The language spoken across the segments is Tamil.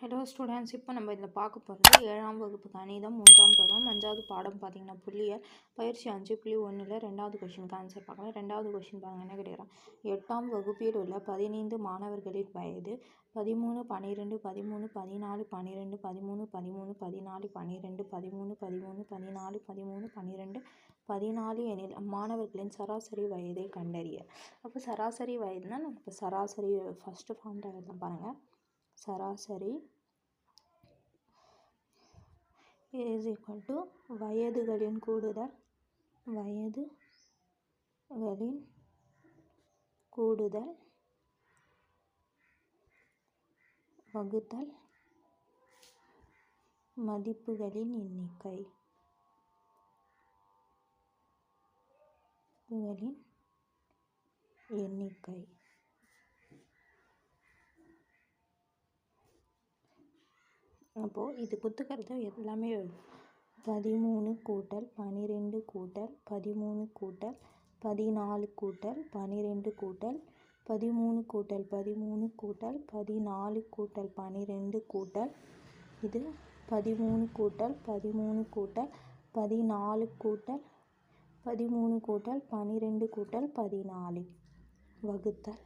ஹலோ ஸ்டூடெண்ட்ஸ் இப்போ நம்ம இதில் பார்க்க போகிறது ஏழாம் வகுப்பு கணிதம் மூன்றாம் பருவம் அஞ்சாவது பாடம் பார்த்தீங்கன்னா புள்ளியல் பயிற்சி அஞ்சு புள்ளி ஒன்றில் ரெண்டாவது கொஷினுக்கு ஆன்சர் பார்க்கலாம். ரெண்டாவது கொஷின் பாருங்க என்ன கேட்குறான்? எட்டாம் வகுப்பில் உள்ள பதினைந்து மாணவர்களின் வயது பதிமூணு பன்னிரெண்டு பதிமூணு பதினாலு பன்னிரெண்டு பதிமூணு பதிமூணு பதினாலு பன்னிரெண்டு பதிமூணு பதிமூணு பதினாலு பதிமூணு பன்னிரெண்டு பதினாலு எனில் மாணவர்களின் சராசரி வயதை கண்டறிய. அப்போ சராசரி வயதுனால் நம்ம இப்போ சராசரி ஃபஸ்ட்டு ஃபார்ம் தான் பாருங்கள் சராசரி. இஸ் ஈக்குவல் டு வயதுகளின் கூடுதல் வயதுகளின் கூடுதல் வகுத்தல் மதிப்புகளின் எண்ணிக்கை. மதிப்புகளின் எண்ணிக்கை. அப்போது இது குத்துக்கிறது எல்லாமே பதிமூணு கூட்டல் பன்னிரெண்டு கூட்டல் பதிமூணு கூட்டல் பதினாலு கூட்டல் பன்னிரெண்டு கூட்டல் பதிமூணு கூட்டல் பதிமூணு கூட்டல் பதினாலு கூட்டல் பன்னிரெண்டு கூட்டல். இது பதிமூணு கூட்டல் பதிமூணு கூட்டல் பதினாலு கூட்டல் பதிமூணு கூட்டல் பன்னிரெண்டு கூட்டல் பதினாலு. வகுத்தல்.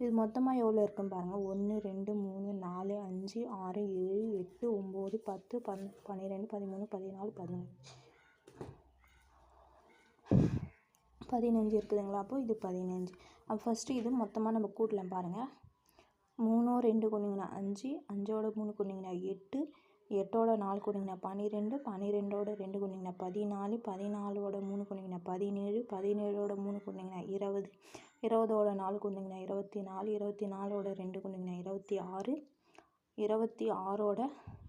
இது மொத்தமாக எவ்வளோ இருக்குன்னு பாருங்கள் ஒன்று ரெண்டு மூணு நாலு அஞ்சு ஆறு ஏழு எட்டு ஒம்பது பத்து பன் பன்னிரெண்டு பதிமூணு பதினாலு பதினஞ்சு பதினஞ்சு இருக்குதுங்களா? அப்போது இது பதினஞ்சு. அப்போ ஃபஸ்ட்டு இது மொத்தமாக நம்ம கூட்டலாம் பாருங்கள் மூணோ ரெண்டு கொண்டிங்கன்னா அஞ்சு அஞ்சோட மூணு கொண்டிங்கன்னா எட்டு எட்டோட நாலு கொண்டிங்கன்னா பன்னிரெண்டு பன்னிரெண்டோட ரெண்டு கொண்டிங்கன்னா பதினாலு பதினாலோட மூணு கொண்டிங்கன்னா பதினேழு பதினேழோட மூணு கொண்டிங்கன்னா இருபது. இருபதோட நாலு கொண்டிங்கன்னா இருபத்தி நாலு இருபத்தி நாலோட ரெண்டு கொண்டிங்கன்னா இருபத்தி ஆறு இருபத்தி ஆறோட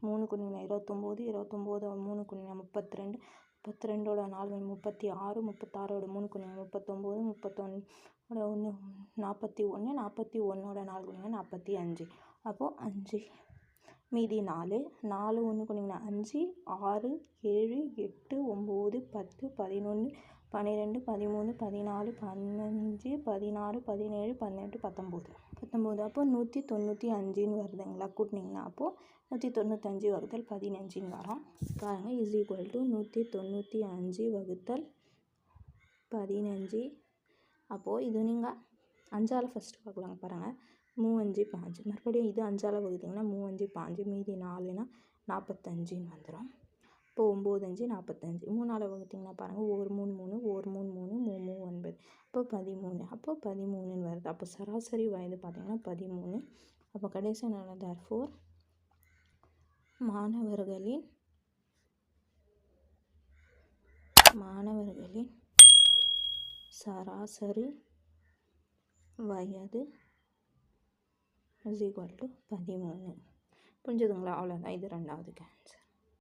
மூணு கொண்டிங்கன்னா இருபத்தொம்போது இருபத்தொம்போதோட மூணு கொண்டிங்கன்னா முப்பத்தி ரெண்டு முப்பத்தி ரெண்டோட நாலு முப்பத்தி ஆறு முப்பத்தாறோட மூணு கொண்டிங்கன்னா முப்பத்தொம்போது முப்பத்தொன்னோட ஒன்று நாற்பத்தி ஒன்று நாற்பத்தி ஒன்றோட நாலு கொண்டிங்கன்னா நாற்பத்தி அஞ்சு அப்போது அஞ்சு மீதி நாலு நாலு ஒன்று கொண்டிங்கன்னா அஞ்சு ஆறு ஏழு எட்டு ஒம்பது பத்து பதினொன்று பன்னிரெண்டு பதிமூணு பதினாலு பதினஞ்சு பதினாறு பதினேழு பதினெட்டு பத்தொம்போது. பத்தொம்போது. அப்போ நூற்றி தொண்ணூற்றி அஞ்சுன்னு வருதுங்களா? கூட்டினீங்கன்னா அப்போது நூற்றி தொண்ணூத்தஞ்சு வகுத்தல் பதினஞ்சுன்னு வரும். பாருங்கள் இஸ் ஈக்குவல் டு நூற்றி தொண்ணூற்றி அஞ்சு வகுத்தல் பதினஞ்சு. அப்போது இது நீங்கள் அஞ்சால் ஃபஸ்ட்டு பார்க்கலாங்க பாருங்கள் மூவஞ்சு பாஞ்சு. மறுபடியும் இது அஞ்சால் வகுத்திங்கன்னா மூவஞ்சு பாஞ்சு மீதி நாலுனா நாற்பத்தஞ்சுன்னு வந்துடும் இப்போ ஒம்பது அஞ்சு நாற்பத்தஞ்சு மூணால் வகுத்திங்கன்னா பாருங்கள் ஒரு மூணு மூணு ஒரு மூணு மூணு மூணு மூணு ஒன்பது. அப்போ பதிமூணு. அப்போ பதிமூணுன்னு வருது. அப்போ சராசரி வயது பார்த்திங்கன்னா பதிமூணு. அப்போ கடைசி என்ன ஃபோர் மாணவர்களின் மாணவர்களின் சராசரி வயது இஸ் ஈக்குவல் டு பதிமூணு. புரிஞ்சுதுங்களா? அவ்வளோதான் இது ரெண்டாவது கேன்சர்